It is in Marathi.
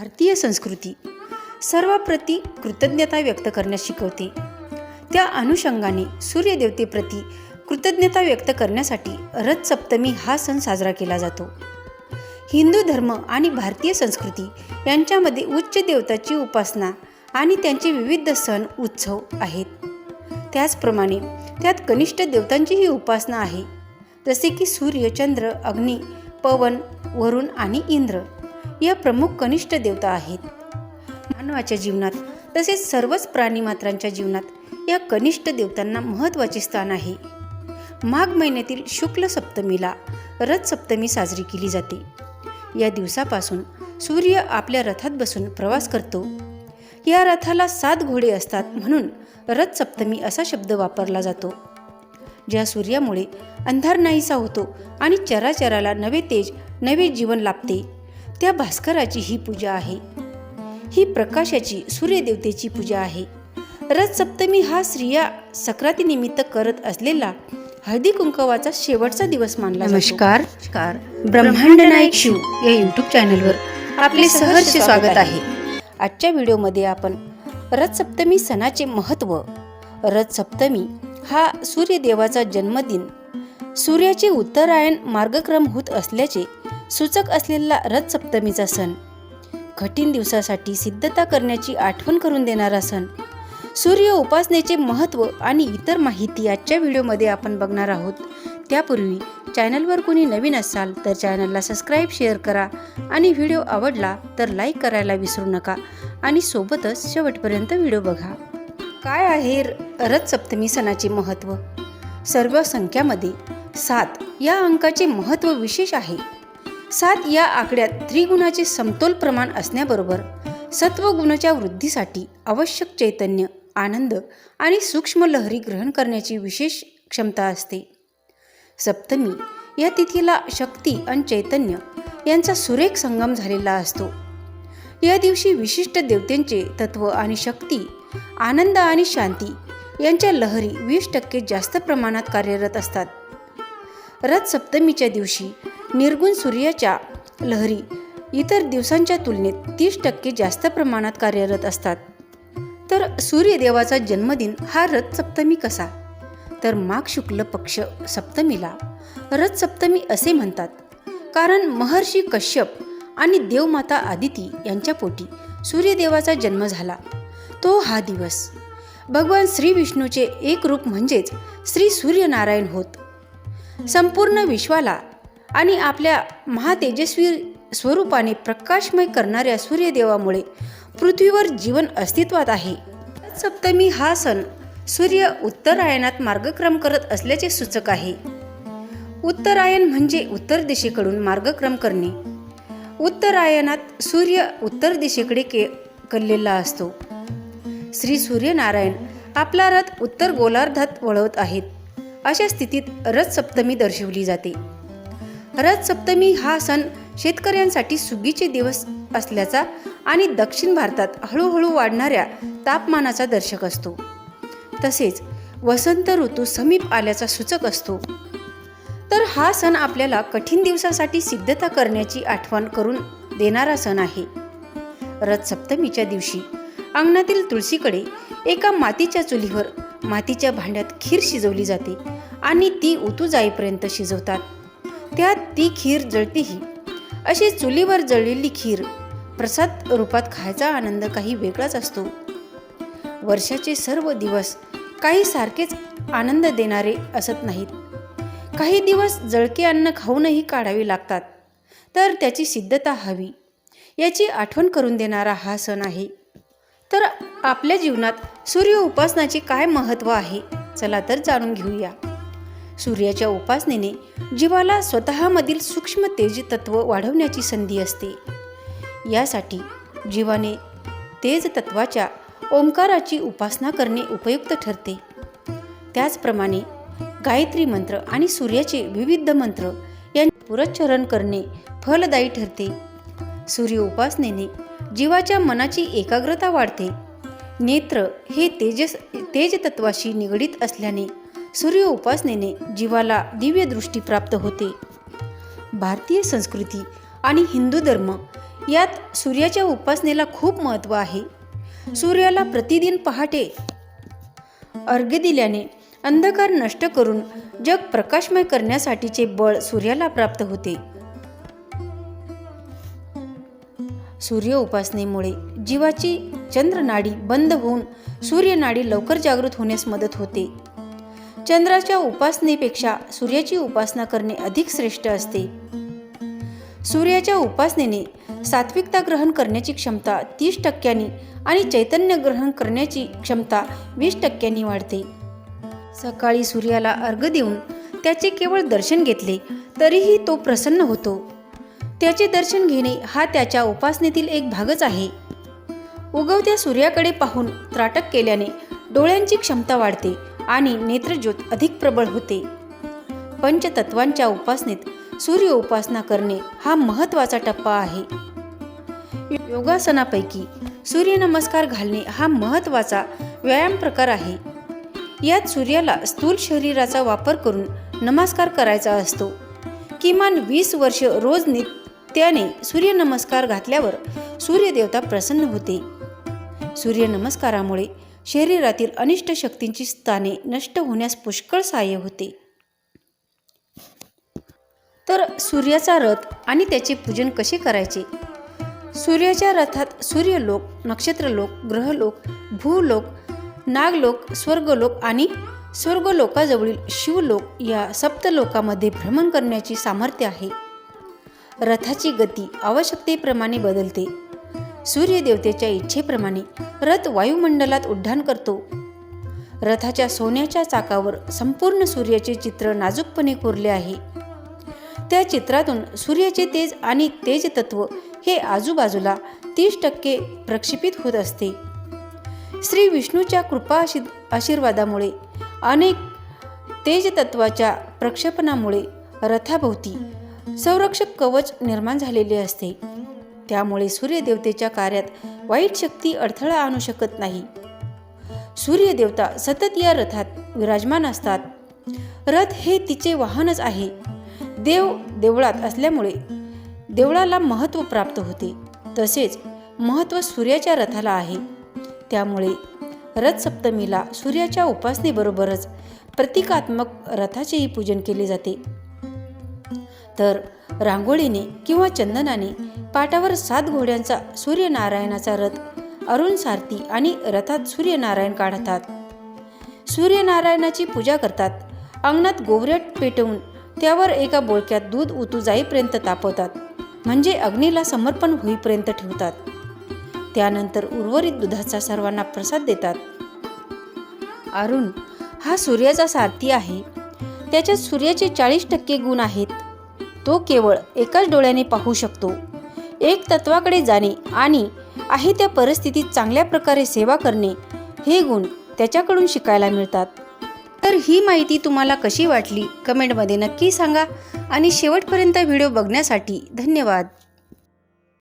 भारतीय संस्कृती सर्वाप्रती कृतज्ञता व्यक्त करण्यास शिकवते. त्या अनुषंगाने सूर्यदेवतेप्रती कृतज्ञता व्यक्त करण्यासाठी रथ सप्तमी हा सण साजरा केला जातो. हिंदू धर्म आणि भारतीय संस्कृती यांच्यामध्ये उच्च देवताची उपासना आणि त्यांचे विविध सण उत्सव आहेत. त्याचप्रमाणे त्यात कनिष्ठ देवतांचीही उपासना आहे. जसे की सूर्य चंद्र अग्नी पवन वरुण आणि इंद्र. या प्रमुख कनिष्ठ देवता आहेत. मानवाच्या जीवनात तसेच सर्वच प्राणीमात्रांच्या जीवनात या कनिष्ठ देवतांना महत्त्वाचे स्थान आहे. माघ महिन्यातील शुक्ल सप्तमीला रथ सप्तमी साजरी केली जाते. या दिवसापासून सूर्य आपल्या रथात बसून प्रवास करतो. या रथाला सात घोडे असतात म्हणून रथ सप्तमी असा शब्द वापरला जातो. ज्या सूर्यामुळे अंधार नाहीसा होतो आणि चराचराला नवे तेज नवे जीवन लाभते त्या भास्कराची ही पूजा आहे. ही प्रकाशाची सूर्यदेवतेची पूजा आहे. रथ सप्तमी हा स्त्रिया सक्रातीनिमित्त करत असलेला हळदी कुंकवाचा शेवटचा दिवस मानला जातो. नमस्कार. ब्रह्मांड नायक शिव या यूट्यूब चॅनलवर आपले सहर्ष स्वागत आहे. आजच्या व्हिडिओमध्ये आपण रथ सप्तमी सणाचे महत्त्व रथ सप्तमी हा सूर्यदेवाचा जन्मदिन सूर्याचे उत्तरायण मार्गक्रम होत असल्याचे सूचक असलेला रथ सप्तमीचा सण. कठीण दिवसासाठी सिद्धता करण्याची आठवण करून देणारा सण. सूर्य उपासनेचे महत्त्व आणि इतर माहिती आजच्या व्हिडिओमध्ये आपण बघणार आहोत. त्यापूर्वी चॅनलवर कोणी नवीन असाल तर चॅनलला सबस्क्राईब शेअर करा आणि व्हिडिओ आवडला तर लाईक करायला विसरू नका आणि सोबतच शेवटपर्यंत व्हिडिओ बघा. काय आहे र- रथ सप्तमी सणाचे महत्त्व? सर्व संख्यामध्ये सात या अंकाचे महत्त्व विशेष आहे. सात या आकड्यात त्रिगुणाचे समतोल प्रमाण असण्याबरोबर सत्वगुणाच्या वृद्धीसाठी आवश्यक चैतन्य आनंद आणि सूक्ष्म लहरी ग्रहण करण्याची विशेष क्षमता असते. सप्तमी या तिथीला शक्ती आणि चैतन्य यांचा सुरेख संगम झालेला असतो. या दिवशी विशिष्ट देवतेंचे तत्व आणि शक्ती आनंद आणि शांती यांच्या लहरी वीस टक्के जास्त प्रमाणात कार्यरत असतात. रथ सप्तमीच्या दिवशी निर्गुण सूर्याच्या लहरी इतर दिवसांच्या तुलनेत तीस टक्के जास्त प्रमाणात कार्यरत असतात. तर सूर्यदेवाचा जन्मदिन हा रथ सप्तमी कसा? तर माघ शुक्ल पक्ष सप्तमीला रथ सप्तमी असे म्हणतात. कारण महर्षी कश्यप आणि देवमाता आदिती यांच्या पोटी सूर्यदेवाचा जन्म झाला. तो हा दिवस. भगवान श्री विष्णूचे एक रूप म्हणजेच श्री सूर्यनारायण होत. संपूर्ण विश्वाला आणि आपल्या महातेजस्वी स्वरूपाने प्रकाशमय करणाऱ्या सूर्यदेवामुळे पृथ्वीवर जीवन अस्तित्वात आहे. सप्तमी हा सण सूर्य उत्तरायणात मार्गक्रम करत असल्याचे सूचक आहे. उत्तरायण म्हणजे उत्तर दिशेकडून मार्गक्रम करणे. उत्तरायणात सूर्य उत्तर दिशेकडे के कललेला असतो. श्री सूर्यनारायण आपला रथ उत्तर गोलार्धात वळवत आहेत. अशा स्थितीत रथ सप्तमी दर्शवली जाते. रथ सप्तमी हा सण शेतकऱ्यांसाठी सुगीचे दिवस असल्याचा आणि दक्षिण भारतात हळूहळू वाढणाऱ्या तापमानाचा दर्शक असतो. तसेच वसंत ऋतू समीप आल्याचा सूचक असतो. तर हा सण आपल्याला कठीण दिवसासाठी सिद्धता करण्याची आठवण करून देणारा सण आहे. रथ सप्तमीच्या दिवशी अंगणातील तुळशीकडे एका मातीच्या चुलीवर मातीच्या भांड्यात खीर शिजवली जाते आणि ती उतू जाईपर्यंत शिजवतात. त्यात ती खीर जळतीही अशी चुलीवर जळलेली खीर प्रसाद रूपात खायचा आनंद काही वेगळाच असतो. वर्षाचे सर्व दिवस काही सारखेच आनंद देणारे असत नाहीत. काही दिवस जळके अन्न खाऊनही काढावे लागतात. तर त्याची सिद्धता हवी. याची आठवण करून देणारा हा सण आहे. तर आपल्या जीवनात सूर्य उपासनाचे काय महत्त्व आहे? चला तर जाणून घेऊया. सूर्याच्या उपासनेने जीवाला स्वतःमधील सूक्ष्म तेज तत्व वाढवण्याची संधी असते. यासाठी जीवाने तेज तत्वाच्या ओंकाराची उपासना करणे उपयुक्त ठरते. त्याचप्रमाणे गायत्री मंत्र आणि सूर्याचे विविध मंत्र यांचे पुरच्चरण करणे फलदायी ठरते. सूर्य उपासनेने जीवाच्या मनाची एकाग्रता वाढते. नेत्र हे तेजस तेज तत्वाशी निगडीत असल्याने सूर्य उपासनेने जीवाला दिव्य दृष्टी प्राप्त होते. भारतीय संस्कृती आणि हिंदू धर्म यात सूर्याच्या उपासनेला खूप महत्त्व आहे. सूर्याला प्रतिदिन पहाटे अर्घ्य दिल्याने अंधकार नष्ट करून जग प्रकाशमय करण्यासाठीचे बळ सूर्याला प्राप्त होते. सूर्य उपासनेमुळे जीवाची चंद्रनाडी बंद होऊन सूर्यनाडी लवकर जागृत होण्यास मदत होते. चंद्राच्या उपासनेपेक्षा सूर्याची उपासना करणे अधिक श्रेष्ठ असते. सूर्याच्या उपासनेने सात्विकता ग्रहण करण्याची क्षमता तीस टक्क्यांनी आणि चैतन्य ग्रहण करण्याची क्षमता वीस टक्क्यांनी वाढते. सकाळी सूर्याला अर्घ देऊन त्याचे केवळ दर्शन घेतले तरीही तो प्रसन्न होतो. त्याचे दर्शन घेणे हा त्याच्या उपासनेतील एक भागच आहे. उगवत्या सूर्याकडे पाहून त्राटक केल्याने डोळ्यांची क्षमता वाढते आणि नेत्रज्योत अधिक प्रबळ होते. पंचतत्वांच्या उपासनेत सूर्य उपासना करणे हा महत्त्वाचा टप्पा आहे. योगासनापैकी सूर्यनमस्कार घालणे हा महत्त्वाचा व्यायाम प्रकार आहे. यात सूर्याला स्थूल शरीराचा वापर करून नमस्कार करायचा असतो. किमान वीस वर्ष रोज नित्याने सूर्यनमस्कार घातल्यावर सूर्यदेवता प्रसन्न होते. सूर्यनमस्कारामुळे शरीरातील अनिष्ट शक्तींची स्थाने नष्ट होण्यास पुष्कळ सहाय्य होते. तर सूर्याचा रथ आणि त्याचे पूजन कसे करायचे? सूर्याच्या रथात सूर्यलोक नक्षत्रलोक ग्रहलोक भूलोक नागलोक स्वर्गलोक आणि स्वर्गलोकाजवळील शिवलोक या सप्तलोकामध्ये भ्रमण करण्याची सामर्थ्य आहे. रथाची गती आवश्यकतेप्रमाणे बदलते. सूर्यदेवतेच्या इच्छेप्रमाणे रथ वायुमंडलात उड्डाण करतो. रथाच्या सोन्याच्या चाकावर संपूर्ण सूर्याचे चित्र नाजूकपणे कोरले आहे. त्या चित्रातून सूर्याचे तेज आणि तेज तत्व हे आजूबाजूला तीस टक्के प्रक्षेपित होत असते. श्री विष्णूच्या कृपा आशीर्वादामुळे अनेक तेजतत्वाच्या प्रक्षेपणामुळे रथाभोवती संरक्षक कवच निर्माण झालेले असते. त्यामुळे सूर्यदेवतेच्या कार्यात वाईट शक्ती अडथळा आणू शकत नाही. सूर्यदेवता सतत या रथात विराजमान असतात. रथ हे तिचे वाहनच आहे. देव देवळात असल्यामुळे देवळाला महत्त्व प्राप्त होते. तसेच महत्त्व सूर्याच्या रथाला आहे. त्यामुळे रथ सप्तमीला सूर्याच्या उपासनेबरोबरच प्रतिकात्मक रथाचेही पूजन केले जाते. तर रांगोळीने किंवा चंदनाने पाटावर सात घोड्यांचा सूर्यनारायणाचा रथ अरुण सारथी आणि रथात सूर्यनारायण काढतात. सूर्यनारायणाची पूजा करतात. अंगणात गोवऱ्या पेटवून त्यावर एका बोळक्यात दूध उतू जाईपर्यंत तापवतात. म्हणजे अग्नीला समर्पण होईपर्यंत ठेवतात. त्यानंतर उर्वरित दुधाचा सर्वांना प्रसाद देतात. अरुण हा सूर्याचा सारथी आहे. त्याच्यात सूर्याचे चाळीस टक्के गुण आहेत. तो केवळ एकाच डोळ्याने पाहू शकतो. एक तत्वाकडे जाणे आणि आहे त्या परिस्थितीत चांगल्या प्रकारे सेवा करणे हे गुण त्याच्याकडून शिकायला मिळतात. तर ही माहिती तुम्हाला कशी वाटली? कमेंटमध्ये नक्की सांगा आणि शेवटपर्यंत व्हिडिओ बघण्यासाठी धन्यवाद.